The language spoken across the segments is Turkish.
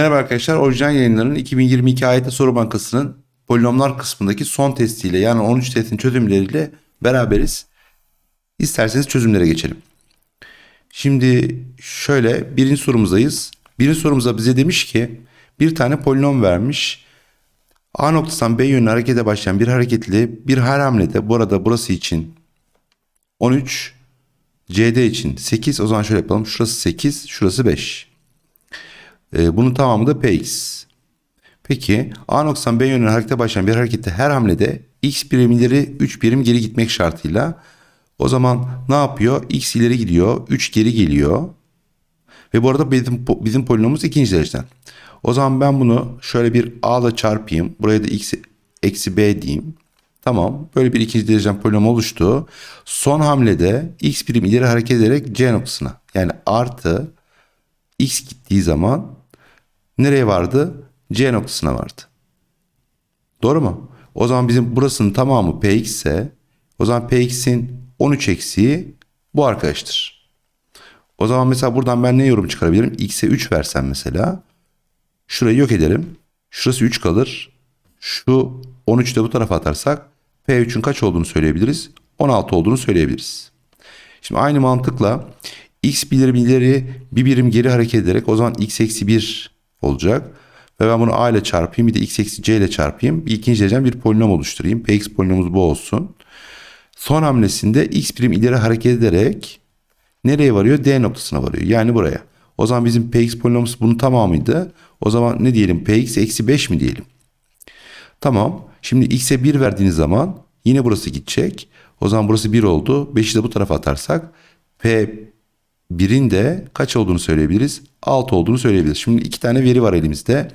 Merhaba arkadaşlar, Orijinal Yayınları'nın 2022 AYT Soru Bankası'nın polinomlar kısmındaki son testiyle yani 13 testin çözümleriyle beraberiz. İsterseniz çözümlere geçelim. Şimdi şöyle birinci sorumuzdayız. Birinci sorumuzda bize demiş ki bir tane polinom vermiş. A noktasından B yönüne harekete başlayan bir hareketli bir her hamlede bu arada burası için 13 CD için 8 o zaman şöyle yapalım. Şurası 8 şurası 5. E, bunun tamamı da Px. Peki A noktasından B yönüne harekete başlayan bir harekette her hamlede x birimleri 3 birim geri gitmek şartıyla o zaman ne yapıyor? x ileri gidiyor, 3 geri geliyor. Ve bu arada bizim, bizim polinomumuz ikinci dereceden. O zaman ben bunu şöyle bir a ile çarpayım. Buraya da x eksi b diyeyim. Tamam. Böyle bir ikinci dereceden polinom oluştu. Son hamlede x birim ileri hareket ederek c noktasına yani artı x gittiği zaman nereye vardı? C noktasına vardı. Doğru mu? O zaman bizim burasının tamamı px ise o zaman px'in 13 eksiği bu arkadaştır. O zaman mesela buradan ben ne yorum çıkarabilirim? x'e 3 versem mesela şurayı yok ederim. Şurası 3 kalır. Şu 13'ü de bu tarafa atarsak P3'ün kaç olduğunu söyleyebiliriz? 16 olduğunu söyleyebiliriz. Şimdi aynı mantıkla x birim ileri bir birim geri hareket ederek o zaman x eksi 1 olacak. Ve ben bunu a ile çarpayım bir de x eksi c ile çarpayım. Bir ikinci dereceden bir polinom oluşturayım. Px polinomumuz bu olsun. Son hamlesinde x birim ileri hareket ederek nereye varıyor? D noktasına varıyor. Yani buraya. O zaman bizim px polinomumuz bunun tamamıydı. O zaman ne diyelim? px eksi 5 mi diyelim? Tamam. Şimdi x'e 1 verdiğiniz zaman yine burası gidecek. O zaman burası 1 oldu. 5'i de bu tarafa atarsak p 1'in de kaç olduğunu söyleyebiliriz? 6 olduğunu söyleyebiliriz. Şimdi iki tane veri var elimizde.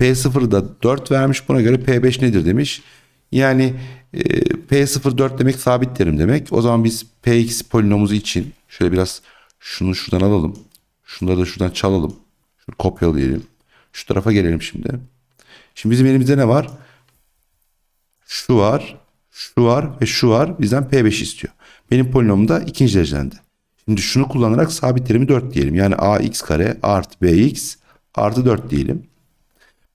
P0'da 4 vermiş. Buna göre P5 nedir demiş. Yani e, P0 4 demek sabit terim demek. O zaman biz Px polinomumuzu için şöyle biraz şunu şuradan alalım. Şunları da şuradan çalalım. Şunu kopyalayalım. Şu tarafa gelelim şimdi. Şimdi bizim elimizde ne var? Şu var, şu var ve şu var. Bizden P5 istiyor. Benim polinomum da ikinci derecede. Şimdi şunu kullanarak sabit terimi 4 diyelim. Yani ax kare artı bx artı 4 diyelim.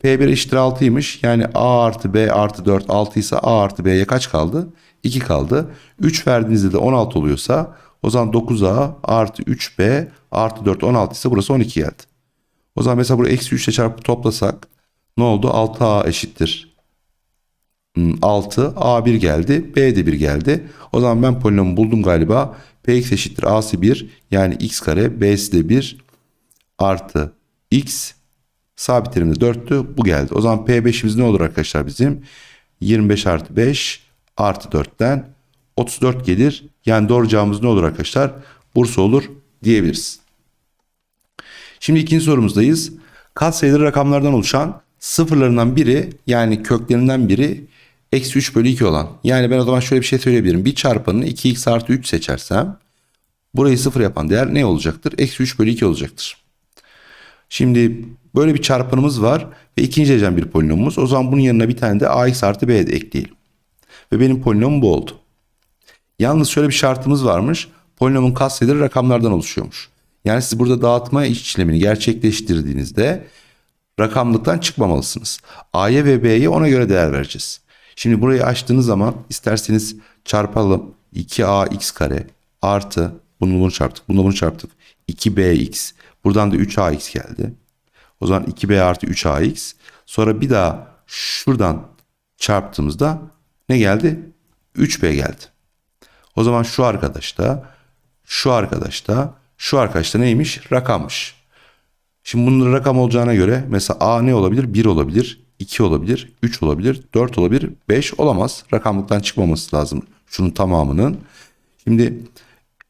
P1 eşittir 6'ymış. Yani a artı b artı 4 6 ise a artı b'ye kaç kaldı? 2 kaldı. 3 verdiğinizde de 16 oluyorsa o zaman 9a artı 3b artı 4 16 ise burası 12 geldi. O zaman mesela burayı eksi 3 ile çarpıp toplasak ne oldu? 6a eşittir 6 a1 geldi b de 1 geldi. O zaman ben polinomu buldum galiba. Px eşittir a'sı 1 yani x kare b'si de 1 artı x sabit terimde 4'tü bu geldi. O zaman p5'imiz ne olur arkadaşlar bizim? 25 artı 5 artı 4'ten 34 gelir. Yani doğru cevabımız ne olur arkadaşlar? Bursa olur diyebiliriz. Şimdi ikinci sorumuzdayız. Katsayıları rakamlardan oluşan sıfırlarından biri yani köklerinden biri eksi 3 bölü 2 olan. Yani ben o zaman şöyle bir şey söyleyebilirim. Bir çarpanını 2x artı 3 seçersem burayı sıfır yapan değer ne olacaktır? Eksi 3 bölü 2 olacaktır. Şimdi böyle bir çarpanımız var ve ikinci derecen bir polinomumuz. O zaman bunun yanına bir tane de ax artı b de ekleyelim. Ve benim polinomum bu oldu. Yalnız şöyle bir şartımız varmış. Polinomun katsayıları rakamlardan oluşuyormuş. Yani siz burada dağıtma işlemini gerçekleştirdiğinizde rakamlıktan çıkmamalısınız. A'ya ve B'ye ona göre değer vereceğiz. Şimdi burayı açtığınız zaman isterseniz çarpalım. 2ax kare artı bunu bunu çarptık. Bunu bunu çarptık. 2bx. Buradan da 3ax geldi. O zaman 2b artı 3ax. Sonra bir daha şuradan çarptığımızda ne geldi? 3b geldi. O zaman şu arkadaş da, şu arkadaş da, şu arkadaş da neymiş? Rakammış. Şimdi bunun rakam olacağına göre mesela a ne olabilir? 1 olabilir, 2 olabilir, 3 olabilir, 4 olabilir, 5 olamaz. Rakamlıktan çıkmaması lazım şunun tamamının. Şimdi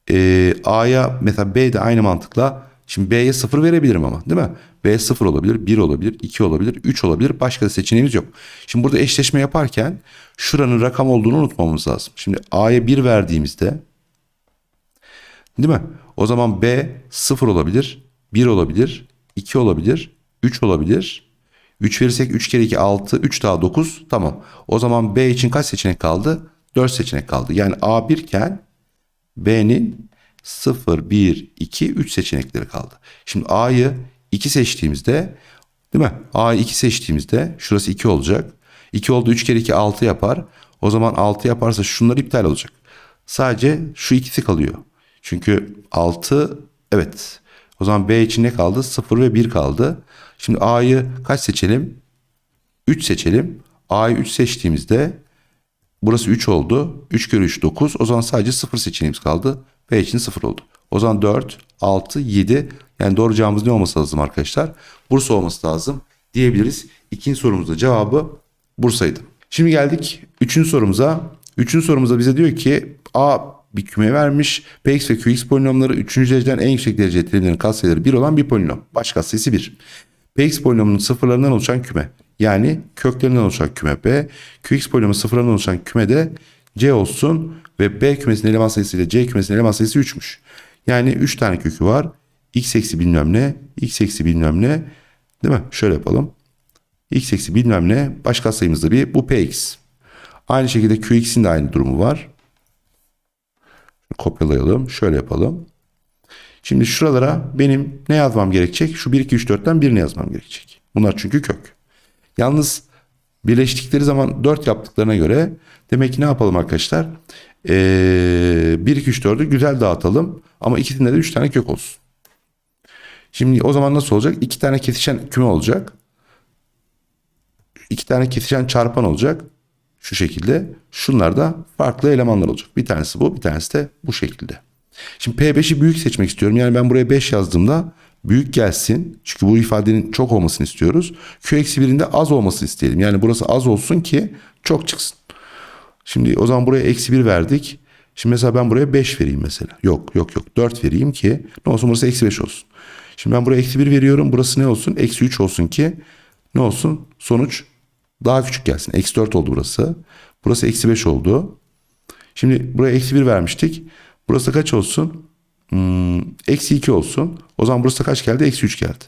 e, a'ya mesela b de aynı mantıkla Şimdi B'ye 0 verebilirim ama değil mi? B 0 olabilir, 1 olabilir, 2 olabilir, 3 olabilir. Başka seçeneğimiz yok. Şimdi burada eşleşme yaparken şuranın rakam olduğunu unutmamız lazım. Şimdi A'ya 1 verdiğimizde değil mi? O zaman B 0 olabilir, 1 olabilir, 2 olabilir, 3 olabilir. 3 verirsek 3 kere 2 6, 3 daha 9 tamam. O zaman B için kaç seçenek kaldı? 4 seçenek kaldı. Yani A 1 iken B'nin 0, 1, 2, 3 seçenekleri kaldı. Şimdi A'yı 2 seçtiğimizde Değil mi? A'yı 2 seçtiğimizde şurası 2 olacak. 2 oldu 3 kere 2 6 yapar. O zaman 6 yaparsa şunlar iptal olacak. Sadece şu ikisi kalıyor. Çünkü 6 evet. O zaman B için ne kaldı? 0 ve 1 kaldı. Şimdi A'yı kaç seçelim? 3 seçelim. A'yı 3 seçtiğimizde burası 3 oldu. 3 kere 3 9. O zaman sadece 0 seçeneğimiz kaldı. B için 0 oldu. O zaman 4, 6, 7. Yani doğru cevabımız ne olması lazım arkadaşlar? Bursa olması lazım diyebiliriz. İkinci sorumuzda cevabı Bursa'ydı. Şimdi geldik üçüncü sorumuza. Üçüncü sorumuzda bize diyor ki A bir küme vermiş. Px ve Qx polinomları üçüncü dereceden en yüksek derece terimlerin katsayıları 1 olan bir polinom. Baş katsayısı 1. Px polinomunun sıfırlarından oluşan küme. Yani köklerinden oluşan küme B. Qx polinomu sıfırlarından oluşan küme de C olsun ve B kümesinin eleman sayısı ile C kümesinin eleman sayısı 3'müş. Yani 3 tane kökü var. X eksi bilmem ne, X eksi bilmem ne. Değil mi? Şöyle yapalım. X eksi bilmem ne. Baş katsayımız da bir. Bu Px. Aynı şekilde Qx'in de aynı durumu var. Kopyalayalım. Şöyle yapalım. Şimdi şuralara benim ne yazmam gerekecek? Şu 1, 2, 3, 4'ten birini yazmam gerekecek. Bunlar çünkü kök. Yalnız birleştikleri zaman 4 yaptıklarına göre demek ki ne yapalım arkadaşlar? Ee, 1, 2, 3, 4'ü güzel dağıtalım. Ama ikisinde de 3 tane kök olsun. Şimdi o zaman nasıl olacak? 2 tane kesişen küme olacak. 2 tane kesişen çarpan olacak. Şu şekilde. Şunlar da farklı elemanlar olacak. Bir tanesi bu, bir tanesi de bu şekilde. Şimdi P5'i büyük seçmek istiyorum. Yani ben buraya 5 yazdığımda büyük gelsin. Çünkü bu ifadenin çok olmasını istiyoruz. Q-1'in de az olmasını isteyelim. Yani burası az olsun ki çok çıksın. Şimdi o zaman buraya eksi 1 verdik. Şimdi mesela ben buraya 5 vereyim mesela. Yok yok yok 4 vereyim ki ne olsun burası eksi 5 olsun. Şimdi ben buraya eksi 1 veriyorum. Burası ne olsun? Eksi 3 olsun ki ne olsun? Sonuç daha küçük gelsin. Eksi 4 oldu burası. Burası eksi 5 oldu. Şimdi buraya eksi 1 vermiştik. Burası kaç olsun? Hmm, eksi 2 olsun. O zaman burası kaç geldi? Eksi 3 geldi.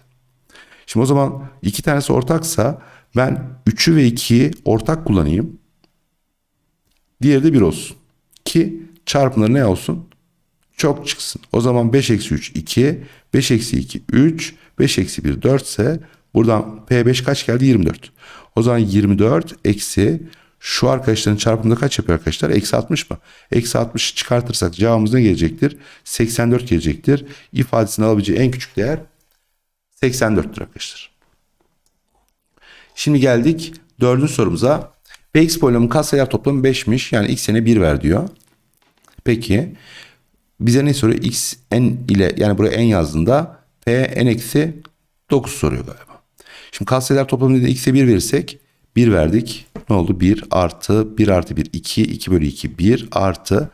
Şimdi o zaman iki tanesi ortaksa ben 3'ü ve 2'yi ortak kullanayım. Diğeri de 1 olsun. Ki çarpımları ne olsun? Çok çıksın. O zaman 5 eksi 3 2, 5 eksi 2 3, 5 eksi 1 4 ise buradan P5 kaç geldi? 24. O zaman 24 eksi şu arkadaşların çarpımında kaç yapıyor arkadaşlar? Eksi 60 mı? Eksi 60 çıkartırsak cevabımız ne gelecektir? 84 gelecektir. İfadesini alabileceği en küçük değer 84'tür arkadaşlar. Şimdi geldik dördüncü sorumuza. Px polinomun katsayılar toplamı 5'miş. Yani x'e 1 ver diyor. Peki bize ne soruyor? x n ile yani buraya n yazdığında p n eksi 9 soruyor galiba. Şimdi katsayılar toplamı dediğinde x'e 1 verirsek 1 verdik. Ne oldu? 1 artı 1 artı 1 2 2 bölü 2 1 artı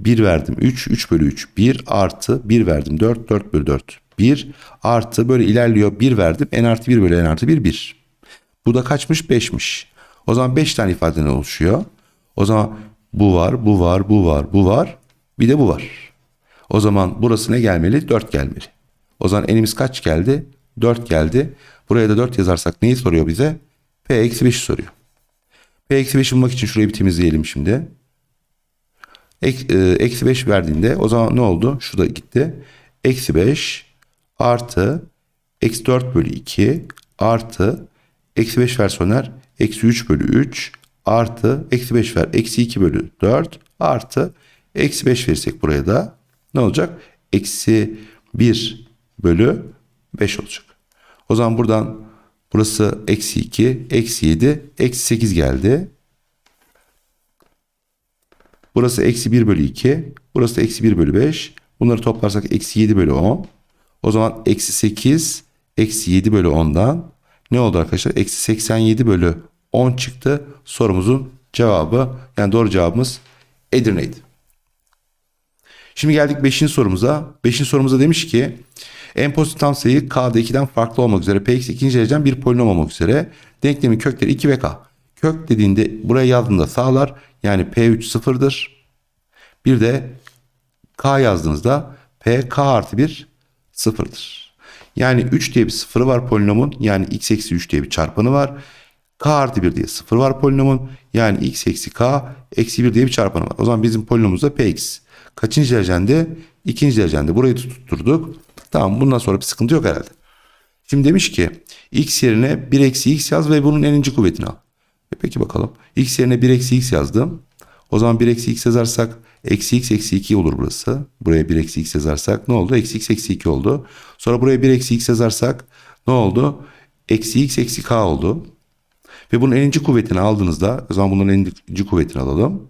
1 verdim 3 3 bölü 3 1 artı 1 verdim 4 4 bölü 4 1 artı böyle ilerliyor 1 verdim n artı 1 bölü n artı 1 1. Bu da kaçmış? 5'miş. O zaman 5 tane ifadeden oluşuyor. O zaman bu var, bu var, bu var, bu var. Bir de bu var. O zaman burası ne gelmeli? 4 gelmeli. O zaman enimiz kaç geldi? 4 geldi. Buraya da 4 yazarsak neyi soruyor bize? P eksi 5'i soruyor. P eksi 5'i bulmak için şurayı bir temizleyelim şimdi. E, eksi 5 verdiğinde o zaman ne oldu? Şu da gitti. Eksi 5 artı eksi 4 bölü 2 artı eksi 5 ver Soner. Eksi 3 bölü 3 artı eksi 5 ver. Eksi 2 bölü 4 artı eksi 5 verirsek buraya da ne olacak? Eksi 1 bölü 5 olacak. O zaman buradan burası eksi 2, eksi 7, eksi 8 geldi. Burası eksi 1 bölü 2. Burası eksi 1 bölü 5. Bunları toplarsak eksi 7 bölü 10. O zaman eksi 8, eksi 7 bölü 10'dan ne oldu arkadaşlar? Eksi 87 bölü 10 çıktı. Sorumuzun cevabı yani doğru cevabımız Edirne'ydi. Şimdi geldik 5. sorumuza. 5. sorumuza demiş ki en pozitif tam sayı k'da 2'den farklı olmak üzere px ikinci dereceden bir polinom olmak üzere denklemin kökleri 2 ve k. Kök dediğinde buraya yazdığında sağlar yani p3 sıfırdır. Bir de k yazdığınızda p k artı 1 sıfırdır. Yani 3 diye bir sıfırı var polinomun yani x eksi 3 diye bir çarpanı var. k artı 1 diye sıfır var polinomun yani x eksi k eksi 1 diye bir çarpanı var. O zaman bizim polinomumuzda px. Kaçıncı derecende? İkinci derecende. Burayı tutturduk. Tamam bundan sonra bir sıkıntı yok herhalde. Şimdi demiş ki x yerine 1 eksi x yaz ve bunun eninci kuvvetini al. E peki bakalım. x yerine 1 eksi x yazdım. O zaman 1 eksi x yazarsak eksi x eksi 2 olur burası. Buraya 1 eksi x yazarsak ne oldu? Eksi x eksi 2 oldu. Sonra buraya 1 eksi x yazarsak ne oldu? Eksi x eksi k oldu. Ve bunun eninci kuvvetini aldığınızda o zaman bunun eninci kuvvetini alalım.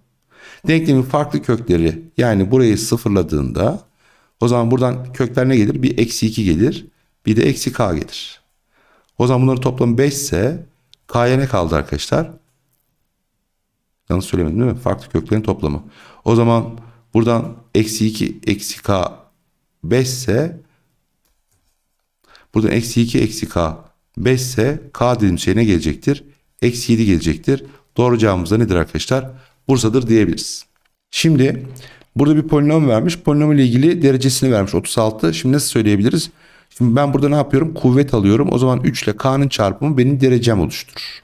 Denklemin farklı kökleri yani burayı sıfırladığında o zaman buradan kökler ne gelir? Bir eksi 2 gelir. Bir de eksi k gelir. O zaman bunların toplamı 5 ise k'ya ne kaldı arkadaşlar? Yanlış söylemedim değil mi? Farklı köklerin toplamı. O zaman buradan eksi 2 eksi k 5 ise buradan eksi 2 eksi k 5 ise k dediğim şey ne gelecektir? Eksi 7 gelecektir. Doğru cevabımız da nedir arkadaşlar? Bursa'dır diyebiliriz. Şimdi burada bir polinom vermiş. Polinom ile ilgili derecesini vermiş 36. Şimdi nasıl söyleyebiliriz? Şimdi ben burada ne yapıyorum? Kuvvet alıyorum. O zaman 3 ile k'nın çarpımı benim derecem oluşturur.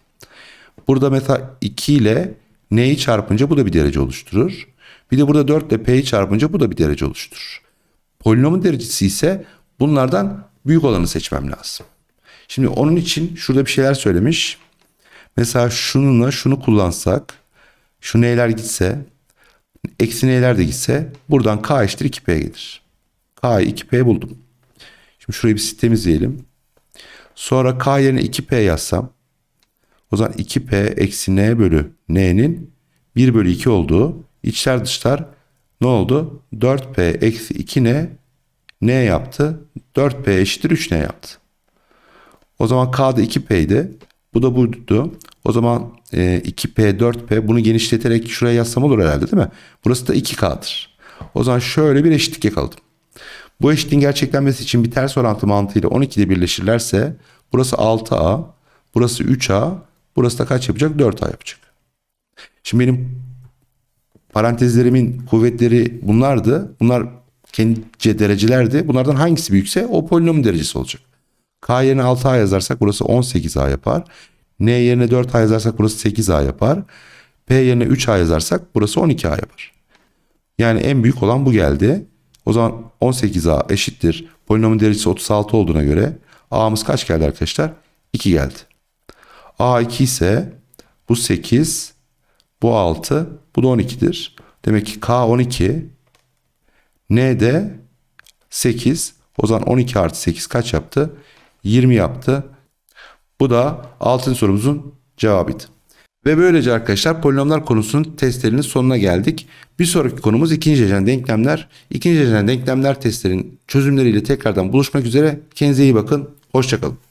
Burada mesela 2 ile n'yi çarpınca bu da bir derece oluşturur. Bir de burada 4 ile p'yi çarpınca bu da bir derece oluşturur. Polinomun derecesi ise bunlardan büyük olanı seçmem lazım. Şimdi onun için şurada bir şeyler söylemiş. Mesela şununla şunu kullansak, şu n'ler gitse, eksi n'ler de gitse buradan k eşittir 2p gelir. k'yı 2p buldum. Şimdi şurayı bir temizleyelim. Sonra k yerine 2p yazsam o zaman 2p eksi n bölü n'nin 1 bölü 2 olduğu içler dışlar ne oldu? 4p eksi 2n n yaptı. 4p eşittir 3n yaptı. O zaman k da 2p'ydi. Bu da buydu. O zaman e, 2p 4p bunu genişleterek şuraya yazsam olur herhalde değil mi? Burası da 2k'dır. O zaman şöyle bir eşitlik yakaladım. Bu eşitliğin gerçeklenmesi için bir ters orantı mantığıyla 12'de birleşirlerse burası 6a, burası 3a, burası da kaç yapacak? 4a yapacak. Şimdi benim parantezlerimin kuvvetleri bunlardı. Bunlar kendince derecelerdi. Bunlardan hangisi büyükse o polinomun derecesi olacak. K yerine 6A yazarsak burası 18A yapar. N yerine 4A yazarsak burası 8A yapar. P yerine 3A yazarsak burası 12A yapar. Yani en büyük olan bu geldi. O zaman 18A eşittir. Polinomun derecesi 36 olduğuna göre A'mız kaç geldi arkadaşlar? 2 geldi. A 2 ise bu 8, bu 6, bu da 12'dir. Demek ki K 12, N de 8. O zaman 12 artı 8 kaç yaptı? 20 yaptı. Bu da altın sorumuzun cevabıydı. Ve böylece arkadaşlar polinomlar konusunun testlerinin sonuna geldik. Bir sonraki konumuz ikinci derecen denklemler. İkinci derecen denklemler testlerin çözümleriyle tekrardan buluşmak üzere. Kendinize iyi bakın. Hoşçakalın.